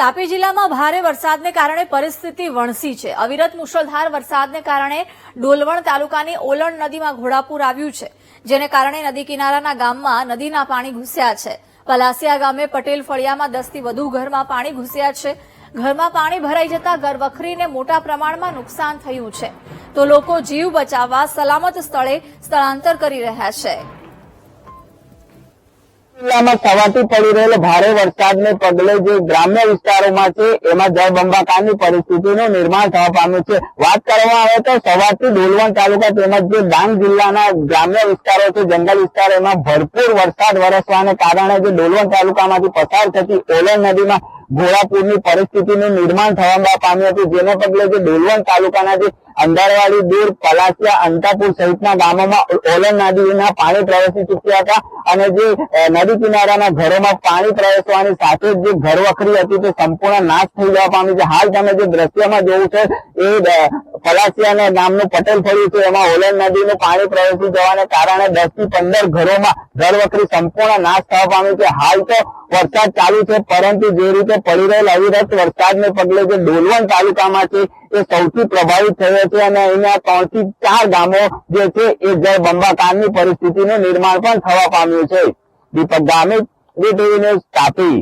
તાપી જિલ્લામાં ભારે વરસાદને કારણે પરિસ્થિતિ વણસી છે. અવિરત મુશળધાર વરસાદને કારણે ડોલવણ તાલુકાની ઓલણ નદીમાં ઘોડાપૂર આવ્યું છે, જેને કારણે નદી કિનારાના ગામમાં નદીના પાણી ઘૂસ્યા છે. પલાસિયા ગામે પટેલ ફળિયામાં દસથી વધુ ઘરમાં પાણી ઘૂસ્યા છે. ઘરમાં પાણી ભરાઈ જતા ઘરવખરીને મોટા પ્રમાણમાં નુકસાન થયું છે. તો લોકો જીવ બચાવવા સલામત સ્થળે સ્થળાંતર કરી રહ્યા છે. જિલ્લામાં સવારથી પડી રહેલો ભારે વરસાદને પગલે જે ગ્રામ્ય વિસ્તારોમાં છે, એમાં જળબંબાકારની પરિસ્થિતિનું નિર્માણ થવા પામ્યું છે. વાત કરવામાં આવે તો સવારથી ડોલવણ તાલુકા તેમજ જે ડાંગ જિલ્લાના ગ્રામ્ય વિસ્તારો છે, જંગલ વિસ્તારો એમાં ભરપૂર વરસાદ વરસવાને કારણે જે ડોલવણ તાલુકામાંથી પસાર થતી ઓલણ નદીમાં ઘોડાપૂરની પરિસ્થિતિનું નિર્માણ થવા પામ્યું હતું. જેને પગલે જે ડોલવણ તાલુકાના જે અંધારવાડી દૂર, પલાસિયા, અંતાપુર સહિતના ગામોમાં ઓલણ નદીના પાણી પ્રવેશી ચૂક્યા હતા અને જે નદી કિનારાના ઘરોમાં પાણી પ્રવેશવાની સાથે જ જે ઘર વખરી હતી તે સંપૂર્ણ નાશ થઈ જવા પામી છે. હાલ તમે જે દ્રશ્યમાં જોવું છે, એ પલાસિયા નામનું પટેલ થયું છે. એમાં ઓલન નદીનું પાણી પ્રવેશી જવાને કારણે દસથી પંદર ઘરોમાં ઘર વખરી સંપૂર્ણ નાશ થવા પામી છે. હાલ તો વરસાદ ચાલુ છે, પરંતુ જે રીતે પડી રહેલ અવિરત વરસાદને પગલે જે ડોલવણ તાલુકામાં છે, એ સૌથી પ્રભાવિત થયો છે અને અહીંયા ત્રણથી ચાર ગામો જે છે, એ જળબંબાકારની પરિસ્થિતિનું નિર્માણ પણ થવા પામ્યું છે. Deepak Gamit DTV news Tapi.